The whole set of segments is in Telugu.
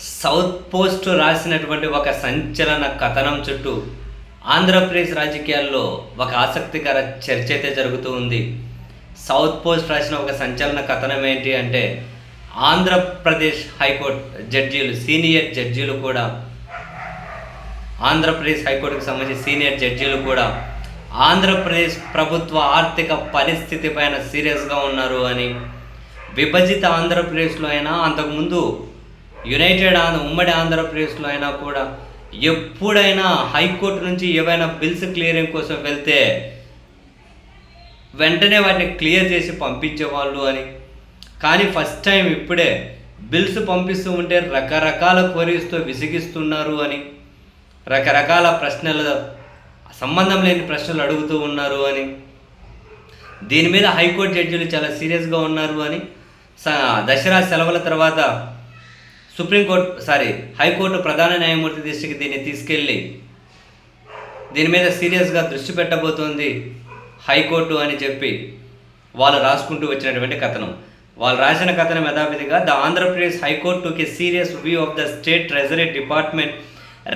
సౌత్ పోస్ట్ రాసినటువంటి ఒక సంచలన కథనం చుట్టూ ఆంధ్రప్రదేశ్ రాజకీయాల్లో ఒక ఆసక్తికర చర్చ అయితే జరుగుతూ ఉంది. సౌత్ పోస్ట్ రాసిన ఒక సంచలన కథనం ఏంటి అంటే ఆంధ్రప్రదేశ్ హైకోర్టు జడ్జీలు సీనియర్ జడ్జీలు కూడా ఆంధ్రప్రదేశ్ హైకోర్టుకు సంబంధించి సీనియర్ జడ్జీలు కూడా ఆంధ్రప్రదేశ్ ప్రభుత్వ ఆర్థిక పరిస్థితి పైన సీరియస్గా ఉన్నారు అని విభజిత ఆంధ్రప్రదేశ్లో అయినా అంతకుముందు యునైటెడ్ ఆంధ్ర ఉమ్మడి ఆంధ్రప్రదేశ్లో అయినా కూడా ఎప్పుడైనా హైకోర్టు నుంచి ఏవైనా బిల్స్ క్లియరింగ్ కోసం వెళ్తే వెంటనే వాటిని క్లియర్ చేసి పంపించేవాళ్ళు అని. కానీ ఫస్ట్ టైం ఇప్పుడే బిల్స్ పంపిస్తూ ఉంటే రకరకాల క్వరీస్తో విసిగిస్తున్నారు అని రకరకాల ప్రశ్నలు సంబంధం లేని ప్రశ్నలు అడుగుతూ ఉన్నారు అని దీని మీద హైకోర్టు జడ్జిలు చాలా సీరియస్గా ఉన్నారు అని స- దసరా సెలవుల తర్వాత సుప్రీంకోర్టు సారీ హైకోర్టు ప్రధాన న్యాయమూర్తి దృష్టికి దీన్ని తీసుకెళ్ళి దీని మీద సీరియస్గా దృష్టి పెట్టబోతోంది హైకోర్టు అని చెప్పి వాళ్ళు రాసుకుంటూ వచ్చినటువంటి కథనం. వాళ్ళు రాసిన కథనం యథావిధిగా the Andhra Pradesh high court took a serious view of the state treasury department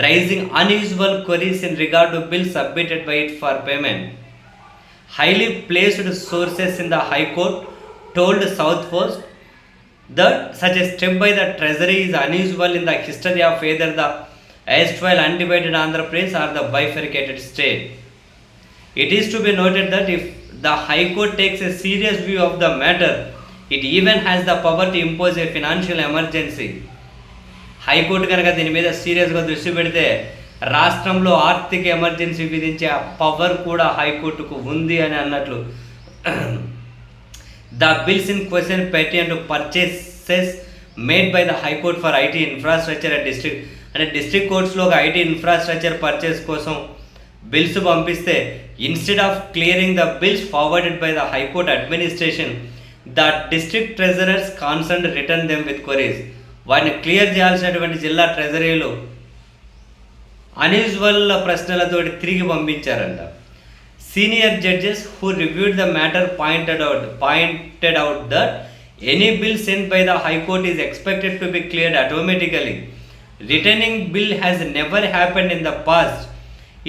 raising unusual queries in regard to bill submitted by it for payment. Highly placed sources in the high court told South Post the such a step by the treasury is unusual in the history of either the erstwhile undivided Andhra Pradesh or the bifurcated state it is to be noted that if the high court takes a serious view of the matter it even has the power to impose a financial emergency high court కనుక దీని మీద సీరియస్గా దృష్టి పెడితే రాష్ట్రంలో ఆర్థిక ఎమర్జెన్సీ విధించే ఆ పవర్ కూడా హైకోర్టుకు ఉంది అని అన్నట్లు the bills in question pertaining to purchases made by the high court for IT infrastructure and district అంటే డిస్ట్రిక్ట్ కోర్ట్స్లో ఒక ఐటీ ఇన్ఫ్రాస్ట్రక్చర్ పర్చేస్ కోసం బిల్స్ పంపిస్తే instead of clearing the bills forwarded by the high court administration the district treasurers concern return them with queries వాటిని క్లియర్ చేయాల్సినటువంటి జిల్లా ట్రెజరీలు అన్యూజువల్ ప్రశ్నలతోటి తిరిగి పంపించారంట. Senior judges who reviewed the matter pointed out pointed out that any bill sent by the high court is expected to be cleared automatically returning bill has never happened in the past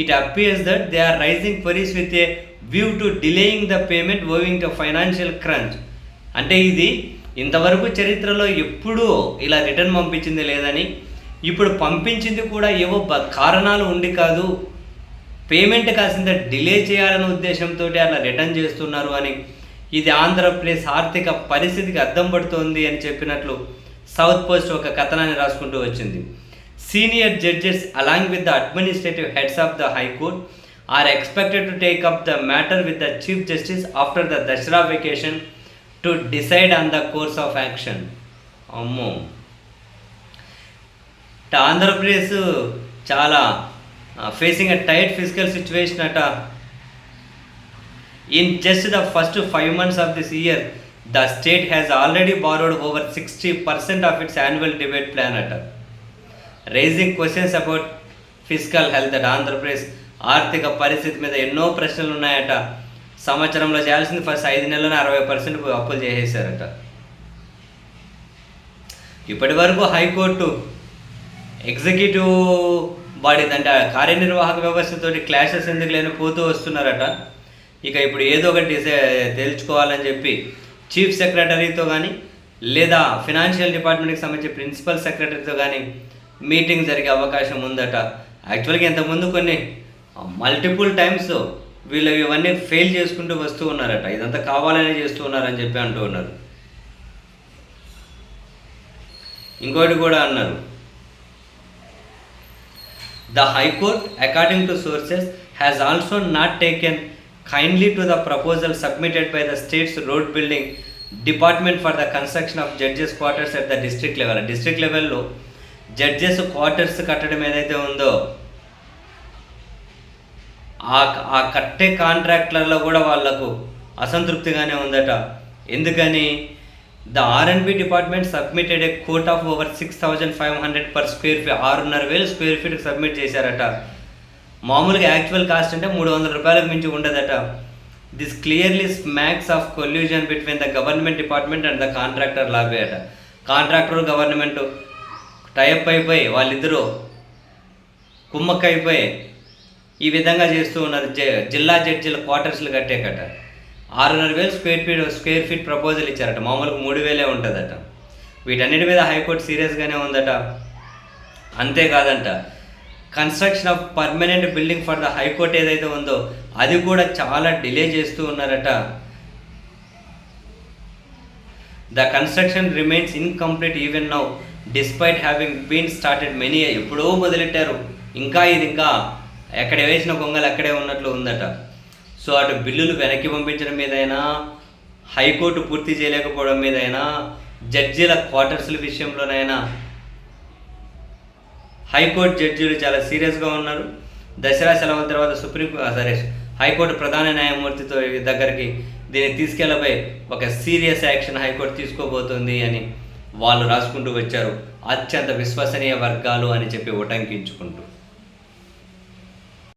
it appears that they are raising queries with a view to delaying the payment owing to financial crunch అంటే ఇది ఇంతవరకు చరిత్రలో ఎప్పుడూ ఇలా రిటర్న్ పంపించింది లేదని ఇప్పుడు పంపించింది కూడా ఏవో కారణాలు ఉండి కాదు. పేమెంట్ కాసింత డిలే చేయాలనే ఉద్దేశంతో అలా రిటర్న్ చేస్తున్నారు అని ఇది ఆంధ్రప్రదేశ్ ఆర్థిక పరిస్థితికి అద్దం పడుతోంది అని చెప్పినట్లు సౌత్ పోస్ట్ ఒక కథనాన్ని రాసుకుంటూ వచ్చింది. Senior judges along with the administrative heads of the high court are expected to take up the matter with the chief justice after the Dasara vacation to decide on the course of action. అమ్మో! ఆంధ్రప్రదేశ్ చాలా facing a tight physical situation అట in just the first five months of this year the state has already borrowed over sixty percent of its annual debate plan అట raising questions about physical health at Andhra Pradesh ఆర్థిక పరిస్థితి మీద ఎన్నో ప్రశ్నలు ఉన్నాయట సంవత్సరంలో చేయాల్సింది ఫస్ట్ ఐదు నెలలను అరవై పర్సెంట్ అప్పులు చేసేసారట. ఇప్పటి వరకు హైకోర్టు ఎగ్జిక్యూటివ్ వాడిదంటే అంటే కార్యనిర్వాహక వ్యవస్థతో క్లాషెస్ ఎందుకు లేని పోతూ వస్తున్నారట. ఇక ఇప్పుడు ఏదో ఒకటి తేల్చుకోవాలని చెప్పి చీఫ్ సెక్రటరీతో కానీ లేదా ఫినాన్షియల్ డిపార్ట్మెంట్కి సంబంధించి ప్రిన్సిపల్ సెక్రటరీతో కానీ మీటింగ్ జరిగే అవకాశం ఉందట. యాక్చువల్గా ఇంతకుముందు కొన్ని మల్టిపుల్ టైమ్స్ వీళ్ళు ఇవన్నీ ఫెయిల్ చేసుకుంటూ వస్తూ ఉన్నారట. ఇదంతా కావాలనే చేస్తూ ఉన్నారని చెప్పి అంటూ ఉన్నారు. ఇంకోటి కూడా అన్నారు. The high court Court, to sources sources, also not not kindly to the proposal submitted by the states road building department for the construction of judges quarters at the district level district లెవెల్లో జడ్జెస్ క్వార్టర్స్ కట్టడం ఏదైతే ఉందో ఆ ఆ కట్టే కాంట్రాక్టర్లో కూడా వాళ్ళకు అసంతృప్తిగానే ఉందట ఎందుకని the RNB department submitted a quote of over six thousand five hundred per square feet ఆరున్నర వేలు స్క్వేర్ ఫీట్కి సబ్మిట్ చేశారట. మామూలుగా యాక్చువల్ కాస్ట్ అంటే మూడు వందల రూపాయలకు మించి ఉండదట. This clearly smacks of collusion between the government department and the contractor lobby అట. కాంట్రాక్టర్ గవర్నమెంట్ టైప్ అయిపోయి వాళ్ళిద్దరూ కుమ్మక్కైపోయి ఈ విధంగా చేస్తూ ఉన్నారు జ- జిల్లా జడ్జీల క్వార్టర్స్లు కట్టేకట. ఆరున్నర వేలు square feet square feet proposal ఇచ్చారట. మామూలుగా మూడు వేలే ఉంటుందట. వీటన్నిటి మీద హైకోర్టు సీరియస్గానే ఉందట. అంతేకాదంట. Construction of permanent building for the high court ఏదైతే ఉందో అది కూడా చాలా డిలే చేస్తూ ఉన్నారట. The construction remains incomplete even now despite having been started many ఎప్పుడో మొదలెట్టారు. ఇంకా ఇది ఇంకా ఎక్కడ వేసిన గొంగలు అక్కడే ఉన్నట్లు ఉందట. సో అటు బిల్లులు వెనక్కి పంపించడం మీదైనా హైకోర్టు పూర్తి చేయలేకపోవడం మీదైనా జడ్జీల క్వార్టర్స్ల విషయంలోనైనా హైకోర్టు జడ్జీలు చాలా సీరియస్గా ఉన్నారు. దసరా సెలవుల తర్వాత సుప్రీం సరే హైకోర్టు ప్రధాన న్యాయమూర్తితో దగ్గరికి దీన్ని తీసుకెళ్ళబోయి ఒక సీరియస్ యాక్షన్ హైకోర్టు తీసుకోబోతుంది అని వాళ్ళు రాసుకుంటూ వచ్చారు. అత్యంత విశ్వసనీయ వర్గాలు అని చెప్పి ఉటంకించుకుంటూ.